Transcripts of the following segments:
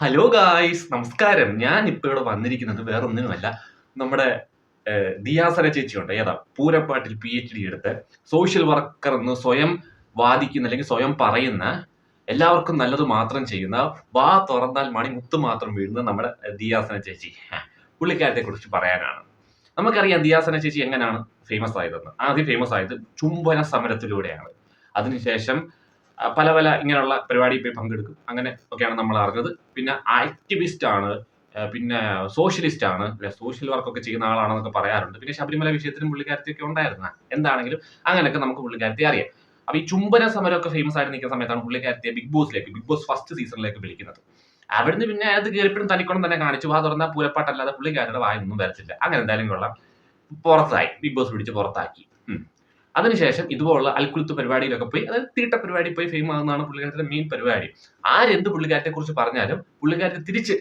Hello guys നമസ്കാരം. ഞാൻ ഇപ്പൊ ഇവിടെ വന്നിരിക്കുന്നത് വേറെ ഒന്നിനുമല്ല നമ്മുടെ ദിയാസര ചേച്ചിയുണ്ട്. ഏതാ? പൂരപ്പാട്ടിൽ പി എച്ച് ഡി എടുത്ത് സോഷ്യൽ വർക്കർ എന്ന് സ്വയം വാദിക്കുന്ന അല്ലെങ്കിൽ സ്വയം പറയുന്ന എല്ലാവർക്കും നല്ലത് മാത്രം ചെയ്യുന്ന വാ തുറന്നാൽ മണി മുത്ത് മാത്രം വീഴുന്ന നമ്മുടെ ദിയാസന ചേച്ചി. പുള്ളിക്കാരത്തെ കുറിച്ച് പറയാനാണ്. നമുക്കറിയാം ദിയാസന ചേച്ചി എങ്ങനെയാണ് ഫേമസ് ആയതെന്ന്. ആദ്യം ഫേമസ് ആയത് ചുംബന സമരത്തിലൂടെയാണ്. അതിനുശേഷം പല പല ഇങ്ങനെയുള്ള പരിപാടിയിൽ പോയി പങ്കെടുക്കും. അങ്ങനെ ഒക്കെയാണ് നമ്മൾ അറിഞ്ഞത്. പിന്നെ ആക്ടിവിസ്റ്റ് ആണ് പിന്നെ സോഷ്യലിസ്റ്റ് ആണ്. അല്ലെ സോഷ്യൽ വർക്കൊക്കെ ചെയ്യുന്ന ആളാണെന്നൊക്കെ പറയാറുണ്ട്. പിന്നെ ശബരിമല വിഷയത്തിലും പുള്ളിക്കാരത്തിയൊക്കെ ഉണ്ടായിരുന്ന. എന്താണെങ്കിലും അങ്ങനെയൊക്കെ നമുക്ക് പുള്ളിക്കാരത്തെ അറിയാം. അപ്പൊ ഈ ചുംബന സമരമൊക്കെ ഫേമസ് ആയിട്ട് നിൽക്കുന്ന സമയത്താണ് പുള്ളിക്കാരത്തെ ബിഗ് ബോസിലേക്ക് ബിഗ് ബോസ് ഫസ്റ്റ് സീസണിലേക്ക് വിളിക്കുന്നത്. അവിടുന്ന് പിന്നെ അത് കയറിപ്പിടും തനിക്കൊണ്ടും തന്നെ കാണിച്ചു. വാ തുറന്നാൽ പൂരപ്പാട്ടല്ലാതെ പുള്ളിക്കാരുടെ വായൊന്നും വരത്തില്ല. അങ്ങനെ എന്തായാലും കൊള്ളാം. പുറത്തായി. ബിഗ് ബോസ് പിടിച്ച് പുറത്താക്കി. അതിനുശേഷം ഇതുപോലുള്ള അൽക്കുലത്ത് പരിപാടിയിലൊക്കെ പോയി അതായത് തീട്ട പരിപാടി പോയി ഫെയിം ആകുന്നതാണ് പുള്ളിക്കാരത്തിന്റെ മെയിൻ പരിപാടി. ആരെന്ത് പുള്ളിക്കാരത്തെ കുറിച്ച് പറഞ്ഞാലും പുള്ളിക്കാരത്തെ തിരിച്ച്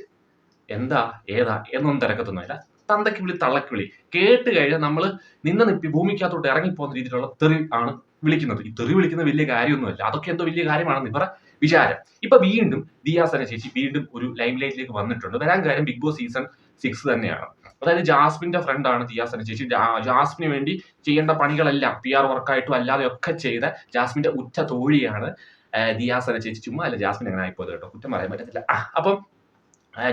എന്താ? ഏതാ? എന്നൊന്നും തിരക്കത്തൊന്നുമില്ല. തന്തയ്ക്ക് വിളി തള്ളക്ക് വിളി. കേട്ട് കഴിഞ്ഞാൽ നമ്മൾ നിന്ന നിപ്പി ഭൂമിക്കകത്തോട്ട് ഇറങ്ങിപ്പോകുന്ന രീതിയിലുള്ള തെറി ആണ് വിളിക്കുന്നത്. ഈ തെറി വിളിക്കുന്ന വലിയ കാര്യമൊന്നുമല്ല. അതൊക്കെ എന്തോ വലിയ കാര്യമാണെന്ന് ഇവരുടെ വിചാരം. ഇപ്പൊ വീണ്ടും ദിയാസന ചേച്ചി വീണ്ടും ഒരു ലൈം ലൈറ്റിലേക്ക് വന്നിട്ടുണ്ട്. വരാൻ കാര്യം ബിഗ് ബോസ് സീസൺ സിക്സ് തന്നെയാണ്. അതായത് ജാസ്മിന്റെ ഫ്രണ്ടാണ് ദിയാസന ചേച്ചി. ജാസ്മിന് വേണ്ടി ചെയ്യേണ്ട പണികളെല്ലാം പി ആർ വർക്കായിട്ടും അല്ലാതെ ഒക്കെ ചെയ്ത ജാസ്മിന്റെ ഉറ്റ തോഴിയാണ് ദിയാസന ചേച്ചി. ചുമ്മാ അല്ല ജാസ്മിൻ അങ്ങനെ ആയിപ്പോയത് കേട്ടോ. കുറ്റം പറയാൻ പറ്റത്തില്ല. അപ്പം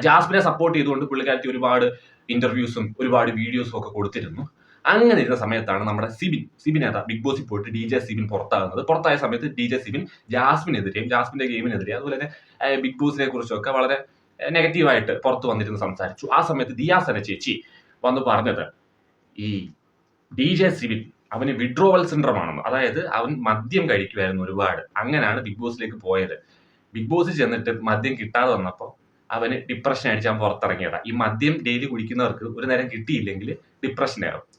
ജാസ്മിനെ സപ്പോർട്ട് ചെയ്തുകൊണ്ട് പുള്ളിക്കാരത്തി ഒരുപാട് ഇന്റർവ്യൂസും ഒരുപാട് വീഡിയോസും ഒക്കെ കൊടുത്തിരുന്നു. അങ്ങനെ ഇരുന്ന സമയത്താണ് നമ്മുടെ സിബിൻ. സിബിൻ ബിഗ് ബോസിൽ പോയിട്ട് ഡി ജെ സിബിൻ പുറത്താകുന്നത്. പുറത്തായ സമയത്ത് ഡി ജെ സിബിൻ ജാസ്മിനെതിരെയും ജാസ്മിന്റെ ഗെയിമിനെതിരെയും അതുപോലെ തന്നെ ബിഗ് ബോസിനെ കുറിച്ചൊക്കെ വളരെ നെഗറ്റീവായിട്ട് പുറത്ത് വന്നിരുന്ന് സംസാരിച്ചു. ആ സമയത്ത് ദിയാസ് എന്ന ചേച്ചി വന്ന് പറഞ്ഞത് ഈ ഡി ജെ സിബിൻ അവന് വിഡ്രോവൽ സിൻഡ്രം ആണെന്ന്. അതായത് അവൻ മദ്യം കഴിക്കുമായിരുന്നു ഒരുപാട്. അങ്ങനെയാണ് ബിഗ് ബോസിലേക്ക് പോയത്. ബിഗ് ബോസിൽ ചെന്നിട്ട് മദ്യം കിട്ടാതെ വന്നപ്പോൾ അവന് ഡിപ്രഷൻ അടിച്ച് അവൻ പുറത്തിറങ്ങിയതാ. ഈ മദ്യം ഡെയിലി കുടിക്കുന്നവർക്ക് ഒരു നേരം കിട്ടിയില്ലെങ്കിൽ ഡിപ്രഷൻ ആവും ആ- ആ- ആ-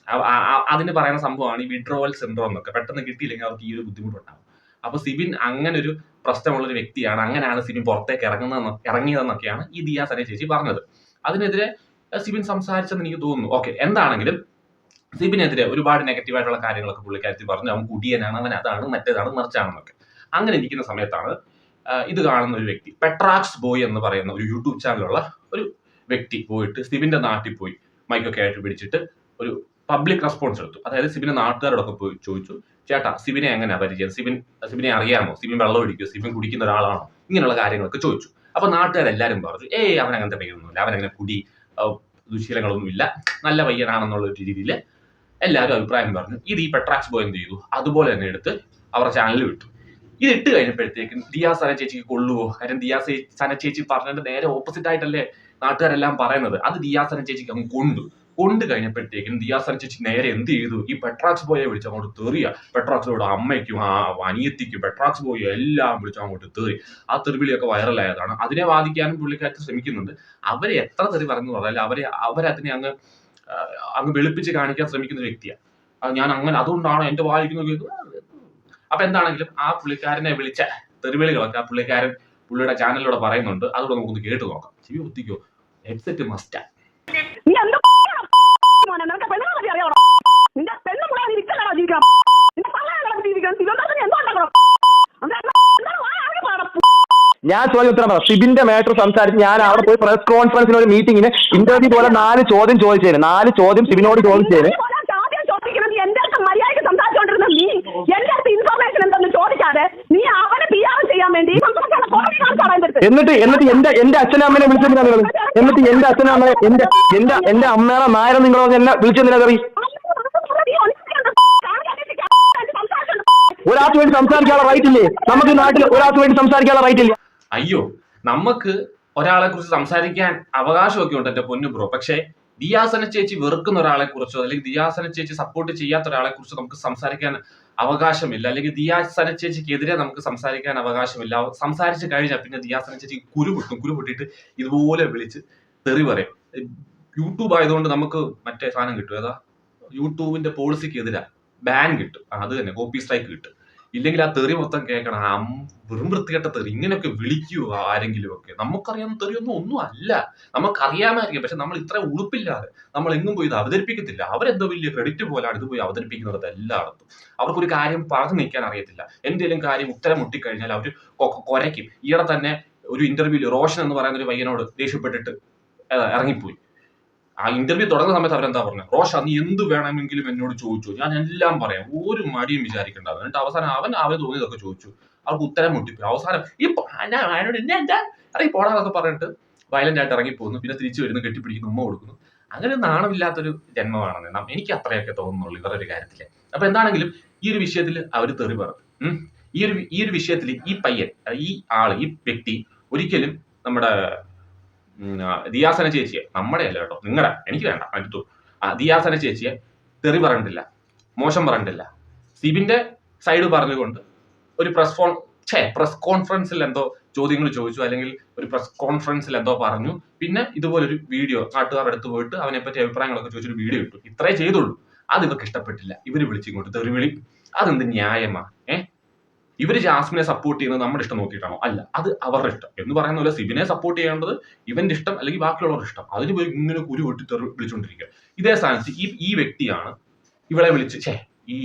അതിന് പറയുന്ന സംഭവമാണ് ഈ വിഡ്രോവൽ സിൻഡ്രോം എന്നൊക്കെ. പെട്ടെന്ന് കിട്ടിയില്ലെങ്കിൽ അവർക്ക് ഈ ഒരു ബുദ്ധിമുട്ടുണ്ടാവും. അപ്പൊ സിബിൻ അങ്ങനെ ഒരു പ്രശ്നമുള്ള ഒരു വ്യക്തിയാണ്. അങ്ങനെയാണ് സിബിൻ പുറത്തേക്ക് ഇറങ്ങുന്നതെന്ന് ഇറങ്ങിയതെന്നൊക്കെയാണ് ഈ ദിയാസനെ ചേച്ചി പറഞ്ഞത്. അതിനെതിരെ സിബിൻ സംസാരിച്ചെന്ന് എനിക്ക് തോന്നുന്നു. ഓക്കെ എന്താണെങ്കിലും സിബിനെതിരെ ഒരുപാട് നെഗറ്റീവായിട്ടുള്ള കാര്യങ്ങളൊക്കെ പുള്ളിക്കാരത്തി പറഞ്ഞു. അവൻ കുടിയനാണ് അവൻ അതാണ് മറ്റേതാണ് മറിച്ചാണെന്നൊക്കെ. അങ്ങനെ ഇരിക്കുന്ന സമയത്താണ് ഇത് കാണുന്ന ഒരു വ്യക്തി പെട്രാക്സ് ബോയ് എന്ന് പറയുന്ന ഒരു യൂട്യൂബ് ചാനലുള്ള ഒരു വ്യക്തി പോയിട്ട് സിബിന്റെ നാട്ടിൽ പോയി മൈക്കൊക്കെ ആയിട്ട് പിടിച്ചിട്ട് ഒരു പബ്ലിക് റെസ്പോൺസ് എടുത്തു. അതായത് സിബിന് നാട്ടുകാരോടൊക്കെ പോയി ചോദിച്ചു ചേട്ടാ സിബിനെ എങ്ങനെയാ പരിചയം? സിബിൻ സിബിനെ അറിയാമോ? സിബിൻ വെള്ളം ഒഴിക്കുമോ സിബിൻ കുടിക്കുന്ന ഒരാളാണോ? ഇങ്ങനെയുള്ള കാര്യങ്ങളൊക്കെ ചോദിച്ചു. അപ്പൊ നാട്ടുകാരെല്ലാരും പറഞ്ഞു ഏയ് അവൻ അങ്ങനത്തെ പയ്യൊന്നുമില്ല. അവൻ അങ്ങനെ കുടി ആഹ് ദുശീലങ്ങളൊന്നും ഇല്ല. നല്ല പയ്യനാണെന്നുള്ള ഒരു രീതിയിൽ എല്ലാവരും അഭിപ്രായം പറഞ്ഞു. ഇത് ഈ പെട്രാക്സ് ബോയ് എന്ത് ചെയ്തു? അതുപോലെ തന്നെ എടുത്ത് അവരുടെ ചാനലിൽ വിട്ടു ഇത് ഇട്ട് കഴിഞ്ഞപ്പോഴത്തേക്കും ദിയാ സന ചേച്ചിക്ക് കൊള്ളുവോ? കാര്യം ദിയാസര സന ചേച്ചി പറഞ്ഞതിന്റെ നേരെ ഓപ്പോസിറ്റ് ആയിട്ടല്ലേ നാട്ടുകാരെല്ലാം പറയുന്നത്. അത് ദിയാ സന ചേച്ചിക്ക് അങ്ങ് കൊണ്ടു. കൊണ്ട് കഴിഞ്ഞപ്പോഴത്തേക്കും ദിയാ ചേച്ചി നേരെ എന്ത് ചെയ്തു? ഈ പെട്രാക്സ് ബോയെ വിളിച്ച് അങ്ങോട്ട് തെറിയ പെട്രാക്സിനോട് അമ്മയ്ക്കും ആ അനിയത്തിക്കും പെട്രാക്സ് ബോയും എല്ലാം വിളിച്ച് അങ്ങോട്ട് തെറി. ആ തെറിവിളിയൊക്കെ വൈറലായതാണ്. അതിനെ വാദിക്കാനും പുള്ളിക്കാരത്ത് ശ്രമിക്കുന്നുണ്ട്. അവരെ എത്ര തെറി പറഞ്ഞു പറഞ്ഞാൽ അവരെ അവരതിനെ അങ്ങ് അങ്ങ് വെളുപ്പിച്ച് കാണിക്കാൻ ശ്രമിക്കുന്ന വ്യക്തിയാണ് ഞാൻ അങ്ങനെ അതുകൊണ്ടാണ് എന്റെ വായിക്കുന്നത് അപ്പൊ എന്താണെങ്കിലും ആ പുള്ളിക്കാരനെ വിളിച്ച തെറിവിളികളൊക്കെ ആ പുള്ളിക്കാരൻ പുള്ളിയുടെ ചാനലിലൂടെ പറയുന്നുണ്ട്. അതുകൂടെ നമുക്കൊന്ന് കേട്ട് നോക്കാം. ചെവി കുത്തിക്കോ. ഹെഡ്സെറ്റ് മസ്റ്റാ നീ ജീവിക്കണം ജീവിക്കണം തിരുവനന്തപുരത്ത് എന്തോ ഉണ്ടാക്കണം എന്താണ് വായ ആകെ പാടം ഞാൻ ചോദ്യം ഉത്തരം പറ. ഷിബിന്റെ മാറ്റർ സംസാരിച്ച് ഞാൻ അവിടെ പോയി പ്രസ് കോൺഫറൻസിന് ഒരു മീറ്റിംഗിന് ഇന്റർവ്യൂ പോലെ നാല് ചോദ്യം ചോദിച്ചേന്. നാല് ചോദ്യം ഷിബിനോട് ചോദിച്ചേന്. കാണിച്ചാണ് എന്റെ എന്നിട്ട് എന്നിട്ട് എന്റെ എന്റെ അച്ഛനും അമ്മനെ വിളിച്ചെന്തിനാ നിങ്ങൾ എന്നിട്ട് എന്റെ അച്ഛനും അമ്മ എന്റെ എന്റെ എന്റെ അമ്മയുടെ നായരെ നിങ്ങൾ എന്നെ വിളിച്ചെന്തിനാ കറി? ഒരാൾക്ക് വേണ്ടി സംസാരിക്കാനുള്ള റൈറ്റ് ഇല്ലേ? നമുക്ക് നാട്ടിൽ ഒരാൾക്ക് വേണ്ടി സംസാരിക്കാനുള്ള റൈറ്റ് ഇല്ല? അയ്യോ നമുക്ക് ഒരാളെ കുറിച്ച് സംസാരിക്കാൻ അവകാശമൊക്കെ ഉണ്ട് എന്റെ പൊന്നു ബ്രോ. പക്ഷേ ദിയാസന ചേച്ചി വെറുക്കുന്ന ഒരാളെ കുറിച്ചോ അല്ലെങ്കിൽ ദിയാസന ചേച്ചി സപ്പോർട്ട് ചെയ്യാത്ത ഒരാളെ കുറിച്ച് നമുക്ക് സംസാരിക്കാൻ അവകാശമില്ല. അല്ലെങ്കിൽ ദിയാസന ചേച്ചിക്കെതിരെ നമുക്ക് സംസാരിക്കാൻ അവകാശമില്ല. അവ- സംസാരിച്ച് കഴിഞ്ഞാൽ പിന്നെ ദിയാസന ചേച്ചി കുരു പൊട്ടും. കുരു പൊട്ടിയിട്ട് ഇതുപോലെ വിളിച്ച് തെറി പറയും. യൂട്യൂബ് ആയതുകൊണ്ട് നമുക്ക് മറ്റേ സാധനം കിട്ടും. ഏതാ? യൂട്യൂബിന്റെ പോളിസിക്ക് എതിരാ ബാൻ കിട്ടും. അത് തന്നെ. കോപ്പി സ്ട്രൈക്ക് കിട്ടും. ഇല്ലെങ്കിൽ ആ തെറി മൊത്തം കേൾക്കണം. വെറും വൃത്തികെട്ട തെറി. ഇങ്ങനെയൊക്കെ വിളിക്കുവോ ആരെങ്കിലും ഒക്കെ നമുക്കറിയാവുന്ന തെറിയൊന്നും ഒന്നും അല്ല. നമുക്കറിയാമായിരിക്കും. പക്ഷെ നമ്മൾ ഇത്ര ഉളുപ്പില്ലാതെ നമ്മൾ എങ്ങും പോയി ഇത് അവതരിപ്പിക്കത്തില്ല. അവരെന്തോ വലിയ ക്രെഡിറ്റ് പോലാണ് ഇത് പോയി അവതരിപ്പിക്കുന്നത് എല്ലായിടത്തും. അവർക്കൊരു കാര്യം പറഞ്ഞു നിൽക്കാൻ അറിയത്തില്ല. എന്തെങ്കിലും കാര്യം ഉത്തരം മുട്ടിക്കഴിഞ്ഞാൽ അവർ കുറയ്ക്കും ഈയിടെ തന്നെ ഒരു ഇന്റർവ്യൂൽ റോഷൻ എന്ന് പറയുന്ന ഒരു പയ്യനോട് ദേഷ്യപ്പെട്ടിട്ട് ഇറങ്ങിപ്പോയി. ആ ഇന്റർവ്യൂ തുടങ്ങുന്ന സമയത്ത് അവരെന്താ പറഞ്ഞത് റോഷ നീ എന്ത് വേണമെങ്കിലും എന്നോട് ചോദിച്ചു. ഞാൻ എല്ലാം പറയാം. ഒരു മടിയും വിചാരിക്കേണ്ട എന്നിട്ട് അവസാനം അവൻ അവന് തോന്നിയതൊക്കെ ചോദിച്ചു. അവർക്ക് ഉത്തരം മുട്ടിപ്പോയി. അവസാനം ഈ അയനോട് എന്നെ എന്താ? അറിയി പോടാന്നൊക്കെ പറഞ്ഞിട്ട് വയലന്റ് ആയിട്ട് ഇറങ്ങിപ്പോകുന്നു പിന്നെ തിരിച്ചു വരുന്നു കെട്ടിപ്പിടിക്കുന്നു ഉമ്മ കൊടുക്കുന്നു. അങ്ങനെ നാണമില്ലാത്തൊരു ജന്മമാണെന്ന് എനിക്ക് അത്രയൊക്കെ തോന്നുന്നുള്ളൂ ഇവരുടെ ഒരു കാര്യത്തിൽ. അപ്പൊ എന്താണെങ്കിലും ഈ ഒരു വിഷയത്തിൽ അവർ തെറി പറഞ്ഞു. ഈ ഒരു ഈ ഒരു വിഷയത്തിൽ ഈ പയ്യൻ ഈ ആൾ ഈ വ്യക്തി ഒരിക്കലും നമ്മുടെ ദിയാസന ചേച്ചിയെ. നമ്മുടെ അല്ല കേട്ടോ നിങ്ങളുടെ എനിക്ക് വേണ്ട അടുത്തു. ആ ദിയാസന ചേച്ചിയെ തെറി പറഞ്ഞിട്ടില്ല മോശം പറഞ്ഞിട്ടില്ല. സിബിന്റെ സൈഡ് പറഞ്ഞുകൊണ്ട് ഒരു പ്രസ് ഫോൺ ഛേ പ്രസ് കോൺഫറൻസിൽ എന്തോ ചോദ്യങ്ങൾ ചോദിച്ചു അല്ലെങ്കിൽ ഒരു പ്രസ് കോൺഫറൻസിൽ എന്തോ പറഞ്ഞു. പിന്നെ ഇതുപോലൊരു വീഡിയോ നാട്ടുകാരുടെ അടുത്ത് പോയിട്ട് അവനെ പറ്റി അഭിപ്രായങ്ങളൊക്കെ ചോദിച്ചൊരു വീഡിയോ ഇട്ടു. ഇത്രേ ചെയ്തുള്ളൂ. അത് ഇവർക്ക് ഇഷ്ടപ്പെട്ടില്ല. ഇവർ വിളിച്ചിങ്ങോട്ട് തെറി വിളി അതെന്ത് ന്യായമാ? ഇവർ ജാസ്മിനെ സപ്പോർട്ട് ചെയ്യുന്നത് നമ്മുടെ ഇഷ്ടം നോക്കിയിട്ടാണോ? അല്ല അത് അവരുടെ ഇഷ്ടം. എന്ന് പറയുന്ന പോലെ സിബിനെ സപ്പോർട്ട് ചെയ്യേണ്ടത് ഇവന്റെ ഇഷ്ടം അല്ലെങ്കിൽ ബാക്കിയുള്ളവരുടെ ഇഷ്ടം. അതിന് പോയി ഇങ്ങനെ കുരു വെട്ടി വിളിച്ചുകൊണ്ടിരിക്കുക ഇതേ സ്ഥാനത്ത് ഈ ഈ വ്യക്തിയാണ് ഇവളെ വിളിച്ച് ഛേ ഈ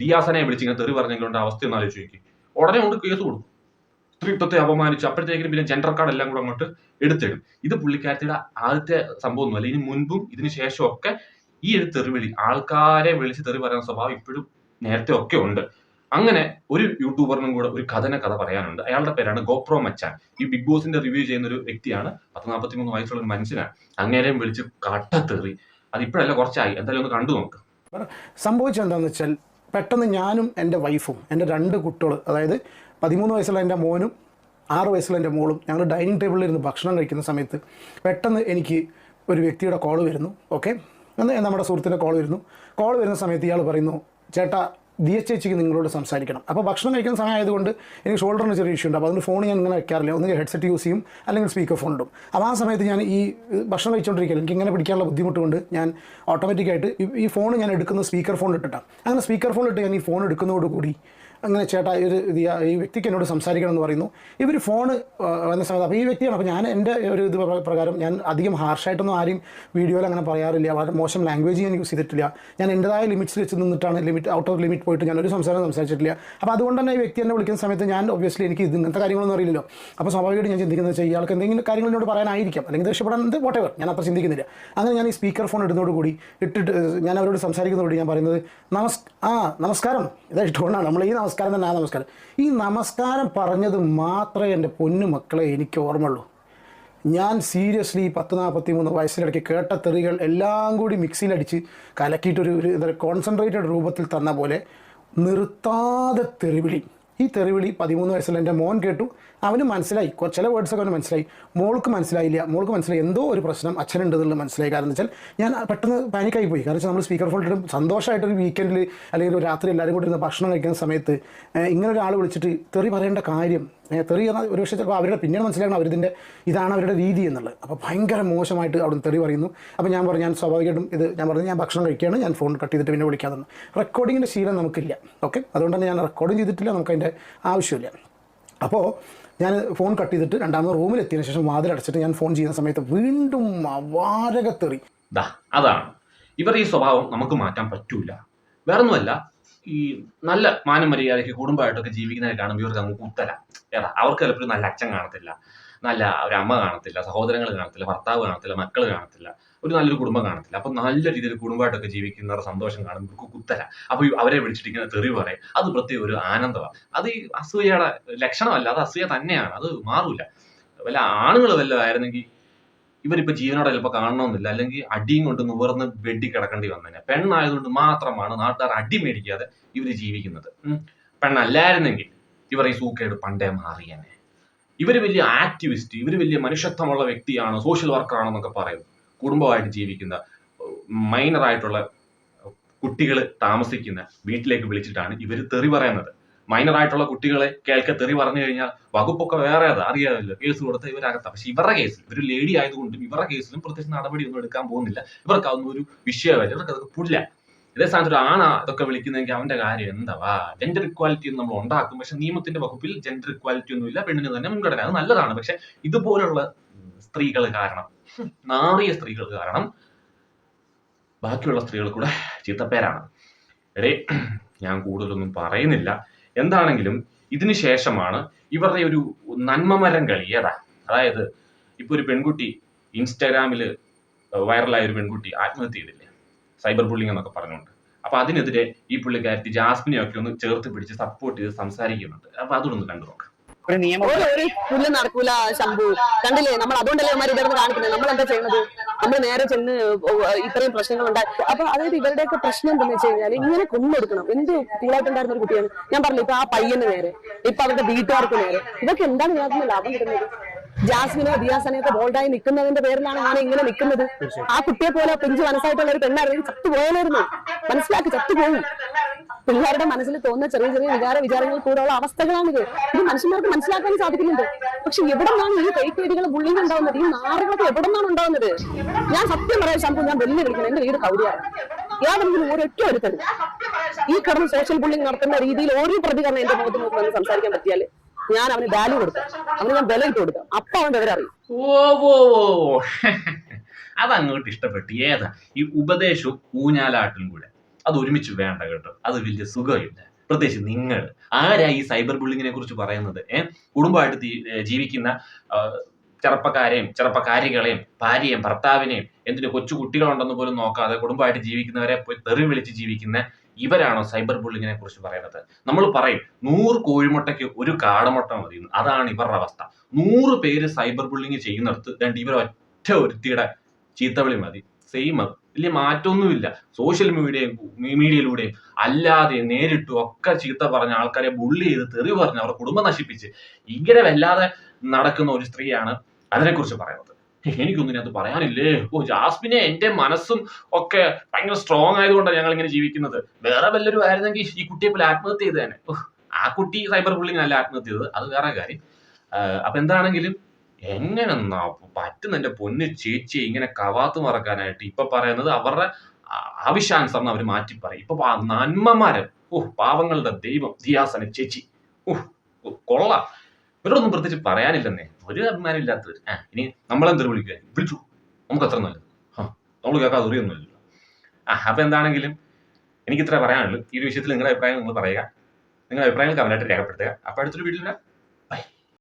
ദിയാസനെ വിളിച്ച് ഇങ്ങനെ തെറി പറഞ്ഞെങ്കിലുണ്ട് അവസ്ഥ ഒന്ന് ആലോചിച്ച് നോക്കി. ഉടനെ കൊണ്ട് കേസ് കൊടുക്കും. സ്ത്രീത്വത്തെ അപമാനിച്ച് അപ്പോഴത്തേക്കും പിന്നെ ജെൻഡർ കാർഡ് എല്ലാം കൂടെ അങ്ങോട്ട് എടുത്തിടും. ഇത് പുള്ളിക്കാരത്തിയുടെ ആദ്യത്തെ സംഭവമൊന്നുമല്ല ഇനി മുൻപും ഇതിന് ശേഷവും ഒക്കെ ഈ ഒരു തെറിവിളി ആൾക്കാരെ വിളിച്ച് തെറി പറയുന്ന സ്വഭാവം ഇപ്പോഴും നേരത്തെ ഒക്കെ ഉണ്ട്. അങ്ങനെ ഒരു യൂട്യൂബറിനും കൂടെ ഒരു കഥന കഥ പറയാനുണ്ട്. അയാളുടെ പേരാണ് ഗോപ്രോ മച്ചാൻ. ഈ ബിഗ് ബോസിന്റെ റിവ്യൂ ചെയ്യുന്ന ഒരു വ്യക്തിയാണ്. പത്ത് നാൽപ്പത്തി മൂന്ന് വയസ്സുള്ള ഒരു മനുഷ്യനാണ്. അങ്ങേരെയും വിളിച്ച് കട്ടത്തേറി അത് ഇപ്പോഴല്ല കുറച്ചായി. എന്തായാലും ഒന്ന് കണ്ടു നോക്ക്. സംഭവിച്ചത് എന്താണെന്ന് വെച്ചാൽ പെട്ടെന്ന് ഞാനും എന്റെ വൈഫും എന്റെ രണ്ട് കുട്ടികൾ അതായത് പതിമൂന്ന് വയസ്സുള്ള എന്റെ മോനും ആറ് വയസ്സുള്ള എന്റെ മോളും ഞങ്ങൾ ഡൈനിങ് ടേബിളിൽ ഇരുന്ന് ഭക്ഷണം കഴിക്കുന്ന സമയത്ത് പെട്ടെന്ന് എനിക്ക് ഒരു വ്യക്തിയുടെ കോൾ വരുന്നു. ഓക്കെ നമ്മുടെ സുഹൃത്തിന്റെ കോൾ വരുന്നു. കോൾ വരുന്ന സമയത്ത് ഇയാൾ പറയുന്നു ചേട്ടാ ദിയ ചേച്ചിക്ക് നിങ്ങളോട് സംസാരിക്കണം. അപ്പോൾ ഭക്ഷണം കഴിക്കുന്ന സമയം ആയതുകൊണ്ട് എനിക്ക് ഷോൾഡറിന് ചെറിയ ഇഷ്യൂ ഉണ്ട്. അപ്പോൾ അതിന് ഫോൺ ഞാൻ ഇങ്ങനെ വെക്കാറില്ല. ഒന്നുകിൽ ഹെഡ്സെറ്റ് യൂസ് ചെയ്യും അല്ലെങ്കിൽ സ്പീക്കർ ഫോൺ ഇടും. അപ്പോൾ ആ സമയത്ത് ഞാൻ ഈ ഭക്ഷണം കഴിച്ചുകൊണ്ടിരിക്കുകയാണ് എനിക്ക് ഇങ്ങനെ പിടിക്കാനുള്ള ബുദ്ധിമുട്ട് കൊണ്ട് ഞാൻ ഓട്ടോമാറ്റിക്കായിട്ട് ഈ ഫോൺ ഞാൻ എടുക്കുന്ന സ്പീക്കർ ഫോൺ ഇട്ടിട്ടാണ് അങ്ങനെ സ്പീക്കർ ഫോൺ ഇട്ട് ഞാൻ ഈ ഫോൺ എടുക്കുന്നതോടുകൂടി അങ്ങനെ ചേട്ടാ ഒരു ഈ- വ്യക്തിക്ക് എന്നോട് സംസാരിക്കണം എന്ന് പറയുന്നു. ഇവർ ഫോൺ വന്ന സമയത്ത് അപ്പോൾ ഈ വ്യക്തിയാണ്. അപ്പോൾ ഞാൻ എന്റെ ഒരു ഇത് പ്രകാരം ഞാൻ അധികം ഹാർഷായിട്ടൊന്നും ആരും വീഡിയോയിൽ അങ്ങനെ പറയാറില്ല. വളരെ മോശം ലാംഗ്വേജ് ഞാൻ യൂസ് ചെയ്തിട്ടില്ല. ഞാൻ എന്റെതായ ലിമിറ്റ്സിൽ വെച്ച് നിന്നിട്ടാണ് ലിമിറ്റ് ഔട്ട് ഓഫ് ലിമിറ്റ് പോയിട്ട് ഞാൻ ഒരു സംസാരം സംസാരിച്ചിട്ടില്ല. അപ്പോൾ അതുകൊണ്ട് തന്നെ ഈ വ്യക്തി എന്നെ വിളിക്കുന്ന സമയത്ത് ഞാൻ ഒബ്വിയസ്ലി എനിക്ക് ഇങ്ങനത്തെ കാര്യങ്ങളൊന്നും അറിയില്ലല്ലോ. അപ്പോൾ സ്വാഭാവികമായിട്ട് ഞാൻ ചിന്തിക്കുന്നത് വെച്ചാൽ ഇയാൾക്ക് എന്തെങ്കിലും കാര്യങ്ങൾ എന്നോട് പറയാനായിരിക്കാം. അല്ലെങ്കിൽ രക്ഷപ്പെടാൻ വോട്ട് എവർ ഞാൻ അത്ര ചിന്തിക്കുന്നില്ല. അങ്ങനെ ഞാൻ ഈ സ്പീക്കർ ഫോൺ ഇടുന്നതോടുകൂടി ഇട്ടിട്ട് ഞാൻ അവരോട് സംസാരിക്കുന്നതോടുകൂടി ഞാൻ പറയുന്നത് നമസ് ആ നമസ്കാരം. ഇതാ ഇട്ടുകൊണ്ടാണ് നമ്മൾ ഈ നമസ്കാരം തന്നെ ആ നമസ്കാരം? ഈ നമസ്കാരം പറഞ്ഞത് മാത്രമേ എന്റെ പൊന്നു മക്കളെ എനിക്ക് ഓർമ്മയുള്ളൂ. ഞാൻ സീരിയസ്ലി പത്ത് നാൽപ്പത്തി മൂന്ന് വയസ്സിലിടയ്ക്ക് കേട്ട തെറികൾ എല്ലാം കൂടി മിക്സിയിലടിച്ച് കലക്കിയിട്ടൊരു ഒരു കോൺസെൻട്രേറ്റഡ് രൂപത്തിൽ തന്ന പോലെ നിർത്താതെ തെറിവിളി ഈ തെറിവിളി പതിമൂന്ന് വയസ്സുള്ള എന്റെ മോൻ കേട്ടു. അവന് മനസ്സിലായി. ചില വേർഡ്സൊക്കെ അവന് മനസ്സിലായി. മോൾക്ക് മനസ്സിലായില്ല. മോൾക്ക് മനസ്സിലായി. എന്തോ ഒരു പ്രശ്നം അച്ഛനുണ്ട് എന്നുള്ളത് മനസ്സിലായി. കാരണം വെച്ചാൽ ഞാൻ പെട്ടെന്ന് പാനിക്കായി പോയി. കാരണം വെച്ചാൽ നമ്മൾ സ്പീക്കർ ഫോണിട്ട് സന്തോഷമായിട്ടൊരു വീക്കെൻഡിൽ അല്ലെങ്കിൽ ഒരു രാത്രി എല്ലാവരും കൂടി ഇരുന്ന് ഭക്ഷണം കഴിക്കുന്ന സമയത്ത് ഇങ്ങനെ ഒരാൾ വിളിച്ചിട്ട് തെറി പറയേണ്ട കാര്യം തെറി ഒരു പക്ഷേ ചിലപ്പോൾ അവരുടെ പിന്നീട് മനസ്സിലാക്കണം അവരിതിന്റെ ഇതാണ് അവരുടെ രീതി എന്നുള്ളത്. അപ്പോൾ ഭയങ്കര മോശമായിട്ട് അവിടെ തെറി പറയുന്നു. അപ്പോൾ ഞാൻ പറഞ്ഞു ഞാൻ സ്വാഭാവികമായിട്ടും ഇത് ഞാൻ പറഞ്ഞു ഞാൻ ഭക്ഷണം കഴിക്കുകയാണ് ഞാൻ ഫോൺ കട്ട് ചെയ്തിട്ട് പിന്നെ വിളിക്കാതെ റെക്കോർഡിങ്ങിന്റെ ശീലം നമുക്കില്ല. ഓക്കെ അതുകൊണ്ട് തന്നെ ഞാൻ റെക്കോർഡിങ് ചെയ്തിട്ടില്ല നമുക്ക് നമുക്കതിന്റെ ആവശ്യമില്ല. അപ്പോൾ ഞാൻ ഫോൺ കട്ട് ചെയ്തിട്ട് രണ്ടാമത് റൂമിലെത്തിയതിന് ശേഷം വാതിലടച്ചിട്ട് ഞാൻ ഫോൺ ചെയ്യുന്ന സമയത്ത് വീണ്ടും അവാരകത്തെറി ദാ അതാണ്. ഇവർ ഈ സ്വഭാവം നമുക്ക് മാറ്റാൻ പറ്റൂല. വേറൊന്നുമല്ല ഈ നല്ല മാനം മര്യാദയ്ക്ക് കുടുംബമായിട്ടൊക്കെ ജീവിക്കുന്നതിനെ കാണുമ്പോൾ ഇവർക്ക് അങ്ങ് കുത്തല. ഏതാ? അവർക്ക് ചിലപ്പോൾ നല്ല അച്ഛൻ കാണത്തില്ല. നല്ല ഒരു അമ്മ കാണത്തില്ല. സഹോദരങ്ങൾ കാണത്തില്ല. ഭർത്താവ് കാണത്തില്ല. മക്കൾ കാണത്തില്ല. ഒരു നല്ലൊരു കുടുംബം കാണത്തില്ല. അപ്പൊ നല്ല രീതിയിൽ കുടുംബമായിട്ടൊക്കെ ജീവിക്കുന്നവരുടെ സന്തോഷം കാണുമ്പോൾ ഇവർക്ക് കുത്തല. അപ്പൊ അവരെ വിളിച്ചിട്ടിങ്ങനെ തെറി പറയും. അത് പ്രത്യേക ഒരു ആനന്ദമാണ് അത് ഈ അസൂയയുടെ ലക്ഷണമല്ല. അത് അസൂയ തന്നെയാണ്. അത് മാറൂല. വല്ല ആണുങ്ങൾ വല്ലതും ആയിരുന്നെങ്കിൽ ഇവരിപ്പോ ജീവനോടെ ചിലപ്പോൾ കാണണമെന്നില്ല. അല്ലെങ്കിൽ അടിയും കൊണ്ട് നുവർന്ന് വെടി കിടക്കേണ്ടി വന്നതിനെ പെണ്ണായതുകൊണ്ട് മാത്രമാണ് നാട്ടുകാർ അടി മേടിക്കാതെ ഇവർ ജീവിക്കുന്നത്. പെണ്ണല്ലായിരുന്നെങ്കിൽ ഇവർ ഈ സൂക്കേട് പണ്ടേ മാറിയനെ. ഇവർ വലിയ ആക്ടിവിസ്റ്റ് ഇവർ വലിയ മനുഷ്യത്വമുള്ള വ്യക്തിയാണ് സോഷ്യൽ വർക്കറാണെന്നൊക്കെ പറയും. കുടുംബമായിട്ട് ജീവിക്കുന്ന മൈനറായിട്ടുള്ള കുട്ടികൾ താമസിക്കുന്ന വീട്ടിലേക്ക് വിളിച്ചിട്ടാണ് ഇവർ തെറി പറയുന്നത്. മൈനർ ആയിട്ടുള്ള കുട്ടികളെ കേൾക്കെ തെറി പറഞ്ഞു കഴിഞ്ഞാൽ വകുപ്പൊക്കെ വേറെ അറിയാമല്ലോ കേസ് കൊടുത്ത ഇവരകത്ത. പക്ഷെ ഇവരുടെ കേസിൽ ഒരു ലേഡി ആയതുകൊണ്ടും ഇവരുടെ കേസിലും പ്രത്യേകിച്ച് നടപടിയൊന്നും എടുക്കാൻ പോകുന്നില്ല. ഇവർക്ക് അതൊന്നും ഒരു വിഷയമല്ല. ഇവർക്ക് അതൊക്കെ പുല്ല. ഇതേ സ്ഥാനത്ത് ഒരു ആണാ ഇതൊക്കെ വിളിക്കുന്നതെങ്കിൽ അവന്റെ കാര്യം എന്താ ജെൻഡർ ഇക്വാലിറ്റി നമ്മൾ ഉണ്ടാക്കും. പക്ഷെ നിയമത്തിന്റെ വകുപ്പിൽ ജെൻഡർ ഇക്വാലിറ്റി ഒന്നും ഇല്ല. പെണ്ണിന് തന്നെ മുൻഗണന. അത് നല്ലതാണ്. പക്ഷെ ഇതുപോലുള്ള സ്ത്രീകൾ കാരണം നാറിയ സ്ത്രീകൾ കാരണം ബാക്കിയുള്ള സ്ത്രീകൾ കൂടെ ചീത്തപ്പേരാണ്. എടേ ഞാൻ കൂടുതലൊന്നും പറയുന്നില്ല. എന്താണെങ്കിലും ഇതിനു ശേഷമാണ് ഇവരുടെ ഒരു നന്മമരം കളി ഏതാ അതായത് ഇപ്പൊ ഒരു പെൺകുട്ടി ഇൻസ്റ്റാഗ്രാമിൽ വൈറലായ ഒരു പെൺകുട്ടി ആത്മഹത്യ ചെയ്തില്ലേ? സൈബർ ബുള്ളിംഗ് എന്നൊക്കെ പറഞ്ഞുകൊണ്ട്. അപ്പൊ അതിനെതിരെ ഈ പുള്ളിക്കാരത്തി ജാസ്മിനെ ഒക്കെ ഒന്ന് ചേർത്ത് പിടിച്ച് സപ്പോർട്ട് ചെയ്ത് സംസാരിക്കുന്നുണ്ട്. അപ്പൊ അതൊന്ന് കണ്ടു നോക്കാം. ഒരു നിയമം നടക്കൂല ശംഭു. കണ്ടില്ലേ? നമ്മൾ അതുകൊണ്ടല്ലേ ഇവന്മാർ ഇതൊന്നും കാണിക്കുന്നത്? നമ്മൾ എന്താ ചെയ്യുന്നത്? നമ്മൾ നേരെ ചെന്ന് ഇത്രയും പ്രശ്നങ്ങൾ ഉണ്ടായി അപ്പൊ അതായത് ഇവരുടെയൊക്കെ പ്രശ്നം എന്താണെന്ന് വെച്ച് കഴിഞ്ഞാൽ ഇങ്ങനെ കൊന്നെടുക്കണം. എന്ത് കൂളായിട്ടുണ്ടായിരുന്ന ഒരു കുട്ടിയാണ്. ഞാൻ പറഞ്ഞു ഇപ്പൊ ആ പയ്യന് നേരെ ഇപ്പൊ അവരുടെ വീട്ടുകാർക്ക് നേരെ. ഇതൊക്കെ എന്താണ് ഇതിനകത്ത് ലാഭം കിട്ടുന്നത്? ജാസ്മിനെ ദിയാസനെയൊക്കെ ബോൾഡായി നിൽക്കുന്നതിന്റെ പേരിലാണ് ഞാൻ ഇങ്ങനെ നിൽക്കുന്നത്. ആ കുട്ടിയെ പോലെ പിഞ്ചു മനസ്സായിട്ടുള്ള ഒരു പെണ്ണായിരുന്നു. ചത്തുപോയാലായിരുന്നു മനസ്സിലാക്കി ചത്തുപോകും പിള്ളേരുടെ മനസ്സിൽ തോന്നുന്ന ചെറിയ ചെറിയ വികാര വിചാരങ്ങൾ കൂടെയുള്ള അവസ്ഥകളാണിത് ഇത്. മനുഷ്യന്മാർക്ക് മനസ്സിലാക്കാൻ സാധിക്കുന്നുണ്ട്. പക്ഷെ എവിടെ നിന്നാണ് ഈ കൈക്കേടികൾ ബുള്ളിങ് ഉണ്ടാവുന്നത്? ഈ നാറുകളൊക്കെ എവിടെ നിന്നാണ് ഉണ്ടാവുന്നത്? ഞാൻ സത്യം പറയാൻ ശമ്പു ഞാൻ വെല്ലു വിളിക്കുന്നത്. എന്റെ വീട് കൗടിയാണ് യാതൊന്നും ഒരൊറ്റ ഒരുത്തരും ഈ കടന്ന് സോഷ്യൽ ബുള്ളിങ് നടത്തുന്ന രീതിയിൽ ഒരു പ്രതികരണം എന്റെ മുഖത്ത് നോക്കി വന്ന് സംസാരിക്കാൻ പറ്റിയാൽ ഞാൻ അവന് വാല്യൂ കൊടുക്കും. അവന് ഞാൻ വില ഇട്ട് കൊടുക്കാം. അപ്പൊ അവൻ വിവരറിയും അതങ്ങോട്ട് ഇഷ്ടപ്പെട്ടു. ഏതാ? ഈ ഉപദേശവും ഊഞ്ഞാലാട്ടിലും കൂടെ. അത് ഒരുമിച്ച് വേണ്ട കേട്ടോ. അത് വലിയ സുഖമില്ല. പ്രത്യേകിച്ച് നിങ്ങൾ. ആരാ ഈ സൈബർ ബുള്ളിങ്ങിനെ കുറിച്ച് പറയുന്നത്? ഏഹ് കുടുംബമായിട്ട് ജീവിക്കുന്ന ചെറുപ്പക്കാരെയും ചെറുപ്പക്കാരികളെയും ഭാര്യയും ഭർത്താവിനെയും എന്തിനു കൊച്ചു കുട്ടികളുണ്ടെന്ന് പോലും നോക്കാതെ കുടുംബമായിട്ട് ജീവിക്കുന്നവരെ പോയി തെറി വിളിച്ച് ജീവിക്കുന്ന ഇവരാണോ സൈബർ ബുള്ളിങ്ങിനെ കുറിച്ച് പറയുന്നത്? നമ്മൾ പറയും നൂറ് കോഴിമുട്ടയ്ക്ക് ഒരു കാടമുട്ട മതി അതാണ് ഇവരുടെ അവസ്ഥ. നൂറ് പേര് സൈബർ ബുള്ളിങ് ചെയ്യുന്നിടത്ത് രണ്ട് ഇവർ ഒറ്റ ഒരുത്തിയുടെ ചീത്തവിളി മതി. സെയിം വലിയ മാറ്റമൊന്നുമില്ല. സോഷ്യൽ മീഡിയയും മീഡിയയിലൂടെയും അല്ലാതെ നേരിട്ടും ഒക്കെ ചീത്ത പറഞ്ഞ ആൾക്കാരെ ബുള്ളി ചെയ്ത് തെറി പറഞ്ഞ് അവരുടെ കുടുംബം നശിപ്പിച്ച് ഇങ്ങനെ വല്ലാതെ നടക്കുന്ന ഒരു സ്ത്രീയാണ് അതിനെക്കുറിച്ച് പറയുന്നത്. എനിക്കൊന്നും ഇതിനകത്ത് പറയാനില്ലേ? ഓ ജാസ്മിനെ എന്റെ മനസ്സും ഒക്കെ ഭയങ്കര സ്ട്രോങ് ആയതുകൊണ്ടാണ് ഞങ്ങൾ ഇങ്ങനെ ജീവിക്കുന്നത്. വേറെ വല്ലൊരു ആയിരുന്നെങ്കിൽ ഈ കുട്ടിയെ പോലെ ആത്മഹത്യ ചെയ്തേനെ ആ കുട്ടി സൈബർ ബുള്ളിങ് അല്ല ആത്മഹത്യ ചെയ്തത്? അത് വേറെ കാര്യം. അപ്പൊ എന്താണെങ്കിലും എങ്ങനെ ന- പറ്റുന്ന എന്റെ പൊന്ന് ചേച്ചി ഇങ്ങനെ കവാത്ത് മറക്കാനായിട്ട് ഇപ്പൊ പറയുന്നത് അവരുടെ ആവശ്യാനുസരണം അവർ മാറ്റി പറയും. ഇപ്പൊ നന്മമാര് നന്മമാരെ ഓ പാവങ്ങളുടെ ദൈവം ദിയാസന ചേച്ചി. ഓഹ് കൊള്ളാം. ഇവരൊന്നും പ്രത്യേകിച്ച് പറയാനില്ലെന്നേ. ഒരു അഭിമാനം ഇല്ലാത്തവർ ആ ഇനി നമ്മളെന്തൊരു വിളിക്കുക? വിളിച്ചു. നമുക്ക് അത്ര നല്ലത്. ആ നമ്മൾ കേൾക്കാതെ അറിയൊന്നുമില്ല ആ അപ്പൊ എന്താണെങ്കിലും എനിക്ക് ഇത്ര പറയാനുള്ളൂ. ഈ ഒരു വിഷയത്തിൽ നിങ്ങളുടെ അഭിപ്രായം നിങ്ങൾ പറയുക. നിങ്ങളുടെ അഭിപ്രായങ്ങൾ കമന്റായിട്ട് രേഖപ്പെടുത്തുക. അപ്പൊ അടുത്തൊരു വീട്ടിൽ